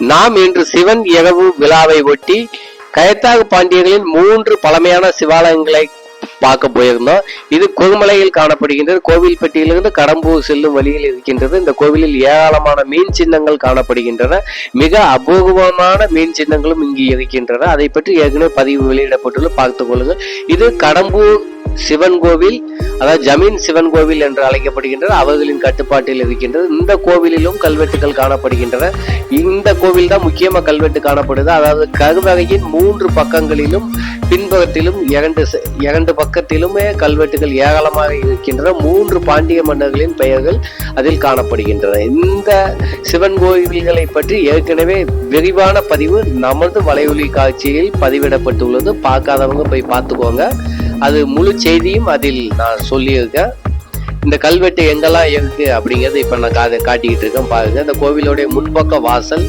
நாம் இன்று சிவன் இரவு விழாவை ஒட்டி கயத்தாக பாண்டியர்களின் மூன்று பழமையான சிவாலயங்களை பார்க்க போயிருந்தோம். இது கொகுமலையில் காணப்படுகின்றது. கோவில்பட்டியிலிருந்து கடம்பூர் செல்லும் வழியில் இருக்கின்றது. இந்த கோவிலில் ஏராளமான மீன் சின்னங்கள் காணப்படுகின்றன. மிக அபூர்வமான மீன் சின்னங்களும் இங்கு இருக்கின்றன. அதை பற்றி ஏற்கனவே பதிவு வெளியிடப்பட்டுள்ள பார்த்துக் கொள்ளுங்கள். இது கடம்பூர் சிவன் கோவில் அதாவது ஜமீன் சிவன் கோவில் என்று அழைக்கப்படுகின்றது அவர்களின் கட்டுப்பாட்டில் இருக்கின்றது. இந்த கோவிலிலும் கல்வெட்டுகள் காணப்படுகின்றன. இந்த கோவில் தான் முக்கியமாக கல்வெட்டு காணப்படுது. அதாவது கருவறையின் மூன்று பக்கங்களிலும் பின்பக்கத்திலும் இரண்டு இரண்டு பக்கத்திலுமே கல்வெட்டுகள் ஏராளமாக இருக்கின்றன. மூன்று பாண்டிய மன்னர்களின் பெயர்கள் அதில் காணப்படுகின்றன. இந்த சிவன் கோவில்களை பற்றி ஏற்கனவே விரிவான பதிவு நமது வலையொலி காட்சியில் பதிவிடப்பட்டுள்ளது. பார்க்காதவங்க போய் பார்த்துக்கோங்க. அது முழு செய்தியும் அதில் நான் சொல்லியிருக்கேன். இந்த கல்வெட்டு எங்கெல்லாம் இருக்கு அப்படிங்கறத இப்ப நான் கா- காட்டிக்கிட்டு இருக்கேன். பாருங்க இந்த கோவிலோடைய முன்பக்க வாசல்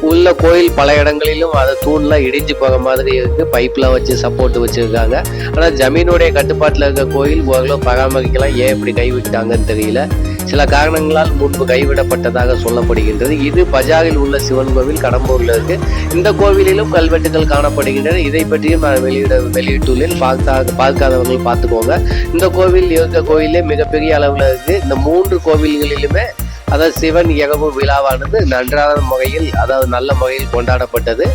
உள்ள கோயில் பல இடங்களிலும் அது தூண்லாம் இடிஞ்சு போக மாதிரி இருக்கு. பைப்லாம் வச்சு சப்போர்ட் வச்சிருக்காங்க. ஆனால் ஜமீனுடைய கட்டுப்பாட்டில் இருக்க கோயில் ஓரளவு பராமரிக்கலாம். ஏன் இப்படி கைவிட்டாங்கன்னு தெரியல. சில காரணங்களால் முன்பு கைவிடப்பட்டதாக சொல்லப்படுகின்றது. இது பஜாரில் உள்ள சிவன் கோவில் கடம்பூரில் இருக்கு. இந்த கோவிலிலும் கல்வெட்டுகள் காணப்படுகின்றன. இதை பற்றியும் நான் வெளியிட வெளியிட்டுள்ளேன். பார்த்தா பார்க்காதவர்கள் பார்த்துக்கோங்க. இந்த கோவில் இருக்க கோயிலே மிகப்பெரிய அளவில் இருக்கு. இந்த மூன்று கோவில்களிலுமே அதாவது சிவன் இரவு விழாவானது நன்றான முறையில் அதாவது நல்ல முறையில் கொண்டாடப்பட்டது.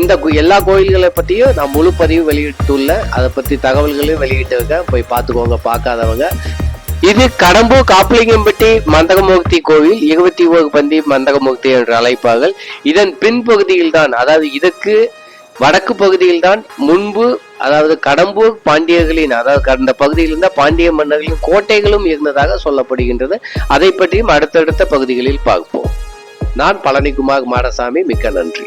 இந்த எல்லா கோயில்களை பற்றியும் நான் முழு பதிவு வெளியிட்டுள்ளேன் அதை பற்றி தகவல்களையும் வெளியிட்டிருக்கேன். போய் பார்த்துக்கோங்க பார்க்காதவங்க. இது கடம்பூர் காப்பிலிங்கம்பட்டி மந்தகமூர்த்தி கோவில் இருபத்தி ஒரு பந்தி மந்தகமூர்த்தி என்று அழைப்பார்கள் இதன் பின்பகுதியில் தான் அதாவது இதற்கு வடக்கு பகுதியில் தான் முன்பு அதாவது கடம்பூர் பாண்டியர்களின் அதாவது கடந்த பகுதியில் இருந்த பாண்டிய மன்னர்களின் கோட்டைகளும் இருந்ததாக சொல்லப்படுகின்றது. அதை பற்றியும் அடுத்தடுத்த பகுதிகளில் பார்ப்போம். நான் பழனிக்குமார் மாடசாமி மிக்க நன்றி.